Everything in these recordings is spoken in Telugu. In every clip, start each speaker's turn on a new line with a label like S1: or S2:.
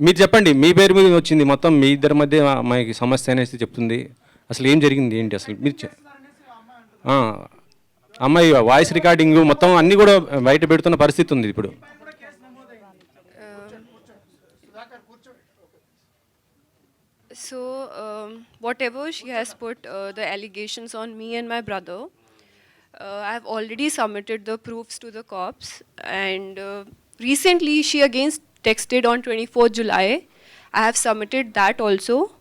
S1: మీరు చెప్పండి మీ పేరు మీద వచ్చింది మొత్తం మీ ఇద్దరి మధ్య మాకు సమస్య అనేసి చెప్తుంది. అసలు ఏం జరిగింది ఏంటి అసలు? మీరు అమ్మాయి వాయిస్ రికార్డింగ్ మొత్తం అన్నీ కూడా బయట పెడుతున్న పరిస్థితి ఉంది ఇప్పుడు.
S2: So whatever she has put the allegations on me and my brother I have already the proofs to the cops and recently she against texted on 24th July. I have submitted that also.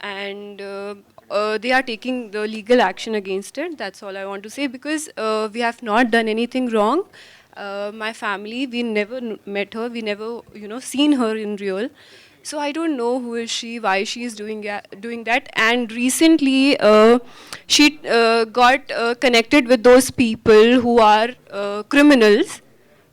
S2: And uh, uh, they are taking the legal action against it. That's all I want to say because uh, we have not done anything wrong. Uh, my family, we never met her. We never, you know, seen her in real. So I don't know who is she, why she is doing doing that. And recently, uh, she uh, got uh, connected with those people who are uh, criminals,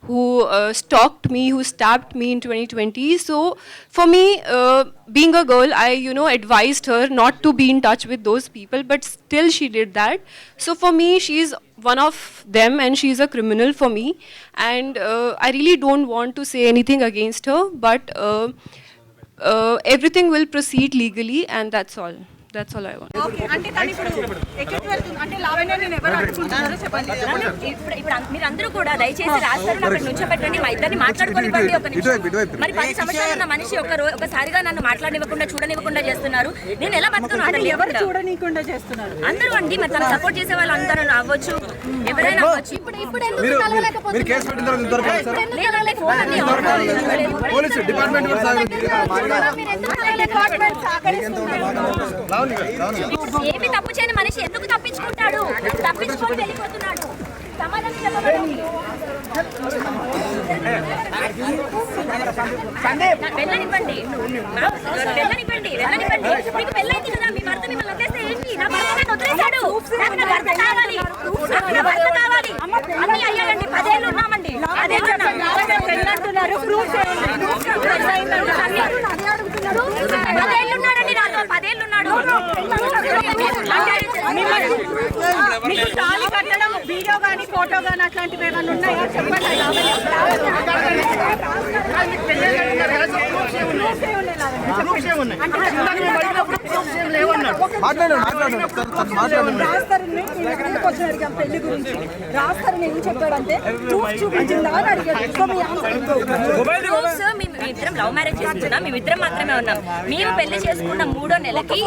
S2: who uh, stalked me, who stabbed me in 2020. So for me, uh, being a girl, I you know advised her not to be in touch with those people, but still she did that. So for me, she is one of them, and she is a criminal for me. And uh, I really don't want to say anything against her, but. Uh, uh, everything will proceed legally and that's all that's all i want
S3: okay అంటే తను ఇప్పుడు ఎక్కడికి వెళ్తుంది? అంటే లావణ్య నేను ఎవరు అడుగుతున్నారో చెప్పండి.
S4: ఇప్పుడు ఇప్పుడు అం- మీరందరూ కూడా దయచేసి రాస్తారు అక్కడ నుంచోబెట్టండి మా ఇద్దరిని మాట్లాడుకోనివ్వండి ఒక నిమిషం. మరి పది సంవత్సరాలు ఉన్న మనిషి ఒక రో ఒకసారిగా నన్ను మాట్లాడనివ్వకుండా చూడనివ్వకుండా చేస్తున్నారు. నేను ఎలా బతుకును
S3: అంటే
S4: అతను
S3: ఎవరు
S4: లేకుండా?
S3: చూడనీయకుండా చేస్తున్నారు?
S4: అందరూ అండి మరి తను సపోర్ట్ చేసే వాళ్ళు అందరూ అవ్వచ్చు ఎవరైనా అవ్వచ్చు ఇప్పుడు ఇప్పుడు
S5: మీరు మీరు కేసు పెట్టిన తర్వాత ఇంతవరకు కాదు సార్
S4: లేదంటే ఫోన్ అన్ని ఎవరు
S5: పోలీసు డిపార్ట్మెంట్ కూడా రావుని రావుని
S4: ఏమి తప్పు చేయని మనిషి ఎందుకు తప్పించుకుంటాడు? తప్పించుకొని వెళ్ళిపోతున్నాడు. సమాధానం వెళ్ళనివ్వండి. వెళ్ళనివ్వండి. వెళ్ళనివ్వండి. మీకు పెళ్ళైంది కదా మీ భర్త మిమ్మల్ని వదిలేస్తే ఏంటి? నా భర్త నన్ను వదిలేశాడు. నాకు నా భర్త కావాలి. నాకు నా భర్త కావాలి. పదేళ్ళు ఉన్నామండి.
S3: పెళ్ళంటున్నారు ప్రూఫ్
S4: పదేళ్ళు ఉన్నాడండి నాతో. పదేళ్ళు ఉన్నాడు.
S3: మీకు తాళి కట్టడం వీడియో కానీ ఫోటో కానీ అట్లాంటివి ఏమైనా ఉన్నాయా చెప్పండి
S5: మాట్లాడండి మాట్లాడండి. ఒకసారి తను మాట్లాడండి.
S6: రాస్తారని నేను ఎక్కడికి వచ్చి అడిగాం పెళ్ళి గురించి? రాస్తారని ఏం చెప్పాడంటే ప్రూఫ్ చూపించిందా? అని అడిగాడు. సో మీ ఆన్సర్
S4: Proofs, మేము లవ్ మ్యారేజ్ చేసుకున్నాం. మేమిద్దరం మాత్రమే ఉన్నాం. మేము పెళ్ళి చేసుకున్న మూడో నెలకి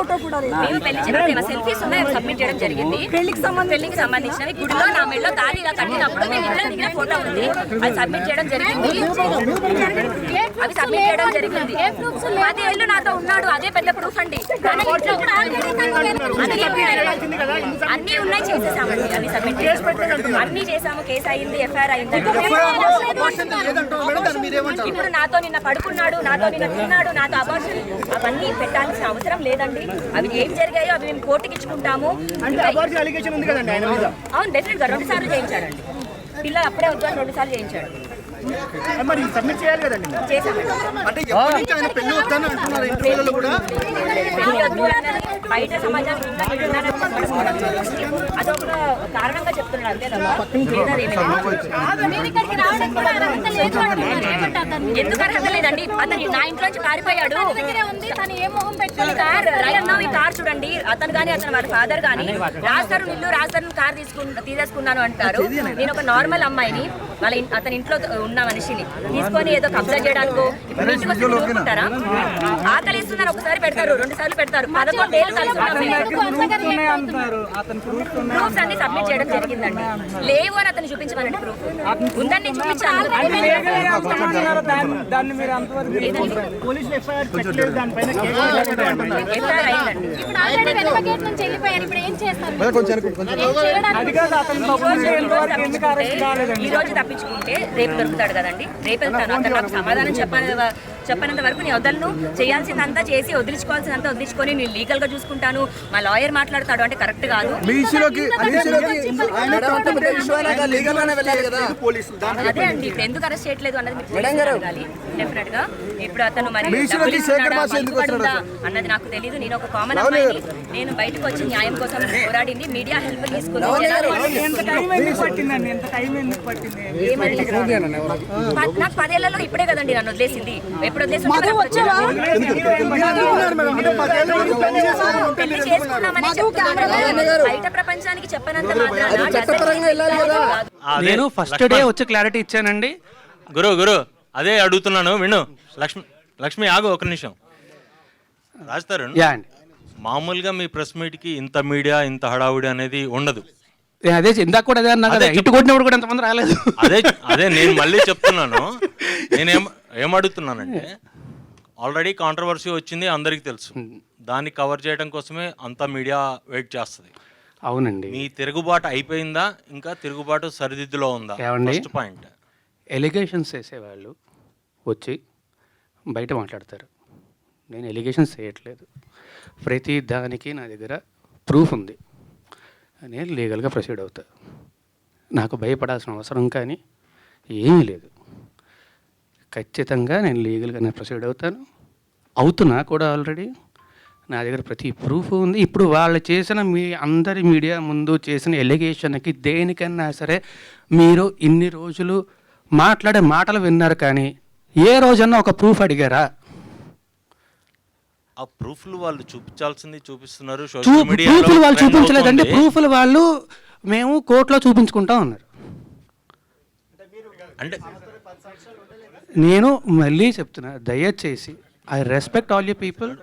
S4: మేము పెళ్ళి చేసుకున్న సెల్ఫీస్ ఉన్నాయి? సబ్మిట్ చేయడం జరిగింది.
S6: పెళ్ళికి సంబంధించి
S4: పెళ్ళికి సంబంధించినవి గుడిలో నా మెళ్ళలో తాళి ఇలా కట్టినప్పుడు మేము ఇద్దరం దిగిన ఫోటో ఉంది. అది సబ్మిట్ చేయడం జరిగింది. అవి సబ్మిట్ చేయడం జరిగింది. పది ఏళ్ళు నాతో ఉన్నాడు. అదే పెద్ద ప్రూఫ్ అండి. తన ఇంట్లో కూడా అన్ని ఉన్నాయి. చేసేసామండి. అన్ని సబ్మిట్ అన్ని చేసాము. కేసు అయింది ఎఫ్ఐఆర్ అయింది. ఇప్పుడు నాతో నిన్న పడుకున్నాడు నాతో నిన్న తిన్నాడు నాతో అబార్షన్ అవన్నీ పెట్టాల్సిన అవసరం లేదండి. అవి ఏం జరిగాయో అవి మేము కోర్టుకి ఇచ్చుకుంటాము. అవును డెఫినెట్గా రెండు సార్లు చేయించాడండి. పిల్లలు అప్పుడే వద్దు అని రెండు సార్లు చేయించాడు
S7: మరి సబ్మిట్ చేయాలి కదండి?
S4: చేశామండి.
S5: అంటే ఎప్పటి నుంచి ఆయన పెళ్ళి వద్దని అంటున్నారు ఇంటర్వ్యూలలో కూడా?
S4: పెళ్ళి వద్దు అన్నది బయట సమాజం అదొక కారణంగా చెప్తున్నాడు అంతే. ఎందుకు అర్హత లేదండి అతను నా ఇంట్లో నుంచి పారిపోయాడు ఈ కార్ రైట్ నౌ ఈ కార్ చూడండి. అతను కానీ అతను వాళ్ళ ఫాదర్ కానీ రాస్తారు నిల్లు రాస్తారు కార్ తీసుకున్న తీసేసుకున్నాను అంటారు. నేను ఒక నార్మల్ అమ్మాయిని వాళ్ళ అతని ఇంట్లో ఉన్న మనిషిని తీసుకొని ఏదో కబ్జా చేయడానికో ఇప్పుడు ఇంటికి వచ్చి ఊరుకుంటారా ఆకలి ఇస్తున్నారు ఒకసారి పెడతారు రెండు సార్లు పెడతారు. పదకొండు మేము. ప్రూఫ్స్ అన్ని సబ్మిట్ చేయడం జరిగిందండి. లేవు అని అతను చూపించమనండి ప్రూఫ్. ఉందని ఈ రోజు తప్పించుకుంటే రేపు దొరుకుతాడు కదండి. రేపు వెళ్తాను. అతను నాకు సమాధానం చెప్పని చెప్పనంత వరకు నేను వదలను. చేయాల్సిందంతా చేసి వదిలించుకోవాల్సిందంతా వదిలించుకొని నేను లీగల్గా చూసుకుంటాను. మా లాయర్ మాట్లాడతాడు అంటే కరెక్ట్ కాదు. అదే అండి ఇప్పుడు ఎందుకు అరెస్ట్ చేయట్లేదు అన్నది డెఫినెట్గా. ఇప్పుడు అతను మరి అన్నది నాకు తెలియదు నేను ఒక కామన్ అమ్మాయిని నేను బయటకు వచ్చి న్యాయం కోసం పోరాడింది. మీడియా హెల్ప్ ప- నాకు పదేళ్ళలో ఇప్పుడే కదండి నన్ను వదిలేసింది. బయట ప్రపంచానికి చెప్పనంత
S8: నేను ఫస్ట్ డే వచ్చి క్లారిటీ ఇచ్చానండి.
S9: గురు గురు అదే అడుగుతున్నాను. విను. లక్ష్మి లక్ష్మి ఆగు ఒక నిమిషం.
S8: అండి.
S9: మామూలుగా మీ ప్రెస్ మీట్కి ఇంత మీడియా ఇంత హడావుడి అనేది ఉండదు.
S8: నేను అదే ఇందాక కూడా అదే అన్నా కదా.
S9: అదే
S8: ఇటు కొట్టినప్పుడు కూడా ఎంతమంది రాలేదు.
S9: అదే అదే నేను మళ్ళీ చెప్తున్నాను. నేనేం ఏం అడుగుతున్నానంటే ఆల్రెడీ కాంట్రవర్సీ వచ్చింది అందరికీ తెలుసు. దాన్ని కవర్ చేయడం కోసమే అంతా మీడియా వెయిట్ చేస్తుంది.
S8: అవునండి.
S9: మీ తిరుగుబాటు అయిపోయిందా? ఇంకా తిరుగుబాటు సరిదిద్దులో ఉందా? ఫస్ట్ పాయింట్
S8: ఎలిగేషన్స్ వేసేవాళ్ళు వచ్చి బయట మాట్లాడతారు. నేను ఎలిగేషన్స్ చేయట్లేదు ప్రతి దానికి నా దగ్గర ప్రూఫ్ ఉంది. నేను లీగల్గా ప్రొసీడ్ అవుతా. నాకు భయపడాల్సిన అవసరం కానీ ఏమీ లేదు. ఖచ్చితంగా నేను లీగల్గానే ప్రొసీడ్ అవుతాను. అవుతున్నా కూడా ఆల్రెడీ. నా దగ్గర ప్రతి ప్రూఫ్ ఉంది. ఇప్పుడు వాళ్ళు చేసిన మీ అందరి మీడియా ముందు చేసిన ఎలిగేషన్కి దేనికన్నా సరే మీరు ఇన్ని రోజులు మాట్లాడే మాటలు విన్నారు కానీ ఏ రోజన్నా ఒక ప్రూఫ్ అడిగారా?
S9: ఆ ప్రూఫ్లు వాళ్ళు చూపించాల్సింది చూపిస్తున్నారు.
S8: ప్రూఫ్లు వాళ్ళు చూపించలేదండి. ప్రూఫ్లు వాళ్ళు మేము కోర్టులో చూపించుకుంటాం అన్నారు
S9: అంటే
S8: నేను మళ్ళీ చెప్తున్నా దయచేసి I respect all you people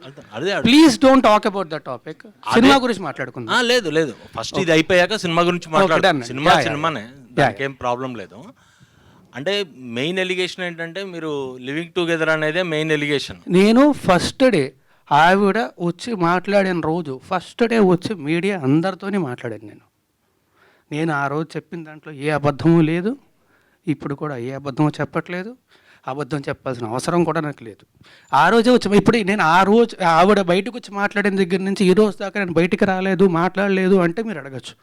S8: please don't talk about the topic cinema గురించి మాట్లాడుకుందాం.
S9: లేదు లేదు. ఫస్ట్ ఇది అయిపోయాక సినిమా గురించి మాట్లాడు.
S8: done.
S9: సినిమా. సినిమానే. దానికి ఏం ప్రాబ్లం లేదు. అంటే మెయిన్ ఎలిగేషన్ ఏంటంటే మీరు లివింగ్ టుగెదర్ అనేదే మెయిన్ ఎలిగేషన్
S8: నేను ఫస్ట్ డే ఆవిడ వచ్చి మాట్లాడిన రోజు ఫస్ట్ డే వచ్చి మీడియా అందరితోనే మాట్లాడాను నేను. నేను ఆ రోజు చెప్పిన దాంట్లో ఏ అబద్ధము లేదు. ఇప్పుడు కూడా ఏ అబద్ధం చెప్పట్లేదు. అబద్ధం చెప్పాల్సిన అవసరం కూడా నాకు లేదు. ఆ రోజే వచ్చి ఇప్పుడు నేను ఆ రోజు ఆవిడ బయటకు వచ్చి మాట్లాడిన దగ్గర నుంచి ఈ రోజు దాకా నేను బయటికి రాలేదు మాట్లాడలేదు అంటే మీరు అడగచ్చు.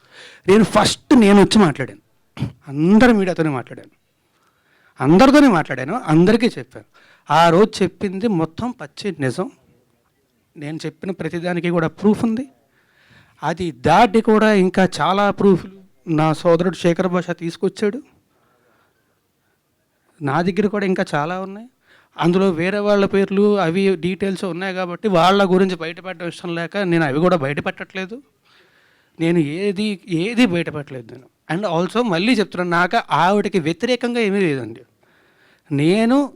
S8: నేను ఫస్ట్ నేను వచ్చి మాట్లాడాను. అందరు మీడియాతోనే మాట్లాడాను. అందరితోనే మాట్లాడాను అందరికీ చెప్పాను. ఆ రోజు చెప్పింది మొత్తం పచ్చి నిజం. నేను చెప్పిన ప్రతిదానికి కూడా ప్రూఫ్ ఉంది. అది దాటి కూడా ఇంకా చాలా ప్రూఫ్లు నా సోదరుడు శేఖర్ భాష తీసుకొచ్చాడు. నా దగ్గర కూడా ఇంకా చాలా ఉన్నాయి. అందులో వేరే వాళ్ళ పేర్లు అవి డీటెయిల్స్ ఉన్నాయి కాబట్టి వాళ్ళ గురించి బయటపెట్టడం ఇష్టం లేక నేను అవి కూడా బయటపెట్టట్లేదు. నేను ఏది ఏది బయటపెట్టలేదు నేను. అండ్ ఆల్సో మళ్ళీ చెప్తున్నాను నాకు ఆవిడకి వ్యతిరేకంగా ఏమీ లేదండి. నేను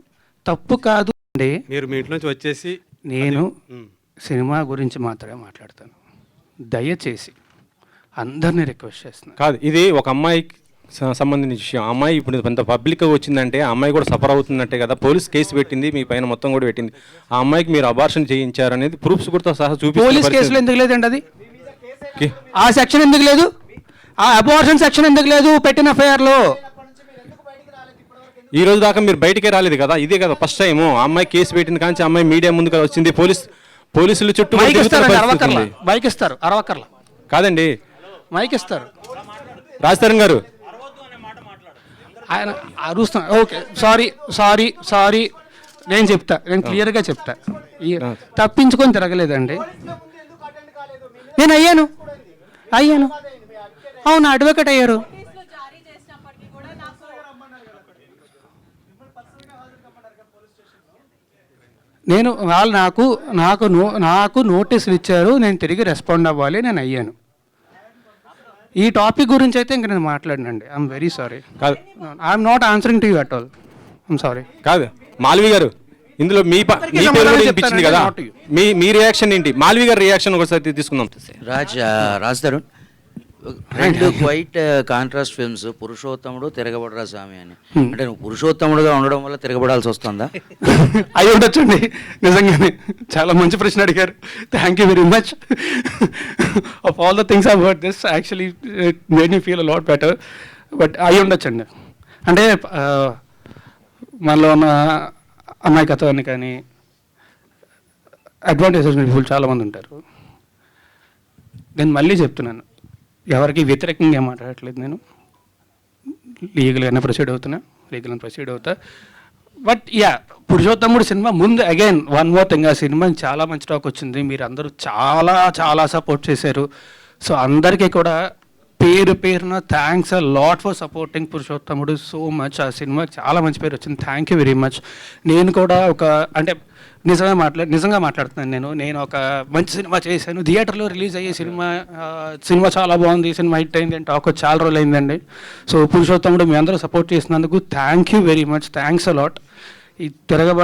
S8: తప్పు కాదు అండి.
S1: మీరు మీ ఇంట్లో నుంచి వచ్చేసి
S8: నేను సినిమా గురించి మాత్రమే మాట్లాడతాను. దయచేసి అందరినీ రిక్వెస్ట్ చేస్తున్నాను.
S1: కాదు ఇది ఒక అమ్మాయికి సంబంధించిన విషయం. అమ్మాయి ఇప్పుడు ఇంత పబ్లిక్ వచ్చిందంటే ఆ అమ్మాయి కూడా సఫర్ అవుతుందంటే కదా. పోలీస్ కేసు పెట్టింది మీ పైన మొత్తం కూడా పెట్టింది. ఆ అమ్మాయికి మీరు అబార్షన్ చేయించారు అనేది ప్రూఫ్స్ కూడా సహా
S8: పోలీస్ కేసులో ఎందుకు లేదండి అది? ఆ సెక్షన్ ఎందుకు లేదు? ఆ అబార్షన్ సెక్షన్ ఎందుకు లేదు పెట్టిన ఎఫ్ఐఆర్లో
S1: ఈ రోజు దాకా మీరు బయటికే రాలేదు కదా ఇదే కదా ఫస్ట్ టైం ఆ అమ్మాయి కేసు పెట్టింది కానీ అమ్మాయి మీడియా ముందుకు వచ్చింది. పోలీస్ పోలీసులు చుట్టూ
S8: మైక్
S1: పరిస్థితి
S8: అరవకర్ల. మైక్ ఇస్తారు అరవకర్ల
S1: కాదండి.
S8: మైక్ ఇస్తారు.
S1: రాజతరణ్ గారు
S8: ఆయన అరుస్తున్నా ఓకే సారీ సారీ సారీ. నేను చెప్తా నేను క్లియర్గా చెప్తా. తప్పించుకొని తిరగలేదండి. నేను అయ్యాను. అయ్యాను. అవును అడ్వకేట్ అయ్యారు. నేను వాళ్ళు నాకు నాకు నో నాకు నోటీసులు ఇచ్చారు. నేను తిరిగి రెస్పాండ్ అవ్వాలి నేను అయ్యాను. ఈ టాపిక్ గురించి అయితే ఇంక నేను మాట్లాడినండి. ఐఎమ్ వెరీ సారీ
S1: కాదు.
S8: I'm not answering to you at all I'm sorry
S1: కాదు. మాల్వి గారు ఇందులో మీ ప- మీ పేరు కూడా వినిపించింది కదా. మీ మీ రియాక్షన్ ఏంటి? మాల్వి గారి రియాక్షన్ ఒకసారి తీసుకుందాం.
S10: రాజ్ రాజ్ తరుణ్ రెండు క్వైట్ కాంట్రాస్ట్ ఫిల్మ్స్ పురుషోత్తముడు తిరగబడరా స్వామి అని. అంటే నువ్వు పురుషోత్తముడుగా ఉండడం వల్ల తిరగబడాల్సి వస్తుందా?
S8: అయి ఉండొచ్చండి. నిజంగానే చాలా మంచి ప్రశ్న అడిగారు. Thank you very much of all the things I word this actually made me feel lot better but అయి ఉండొచ్చండి. అంటే ఆ, మనలో ఉన్న అమాయకత్వాన్ని కానీ అడ్వాంటేజెస్ పీపుల్ చాలామంది ఉంటారు. నేను మళ్ళీ చెప్తున్నాను. ఎవరికి వ్యతిరేకంగా మాట్లాడట్లేదు నేను. లీగల్గానే ప్రొసీడ్ అవుతున్నా లీగల్గా ప్రొసీడ్ అవుతా. బట్ యా పురుషోత్తముడు సినిమా ముందు అగైన్ వన్ మోర్ థింగ్ ఆ సినిమా చాలా మంచి టాక్ వచ్చింది. మీరు అందరూ చాలా చాలా సపోర్ట్ చేశారు. సో అందరికీ కూడా పేరు పేరున thanks a lot for supporting Purushothamudu so much ఆ సినిమాకి చాలా మంచి పేరు వచ్చింది. థ్యాంక్ యూ వెరీ మచ్ నేను కూడా ఒక అంటే నిజంగా మాట్లా నిజంగా మాట్లాడుతున్నాను నేను. నేను ఒక మంచి సినిమా చేశాను. థియేటర్లో రిలీజ్ అయ్యే సినిమా సినిమా చాలా బాగుంది. సినిమా హిట్ అయింది అంటే టాక్ చాలా రోజులు అయిందండి సో పురుషోత్తముడు మీ అందరూ సపోర్ట్ చేసినందుకు thank you very much thanks a lot ఈ తిరగబ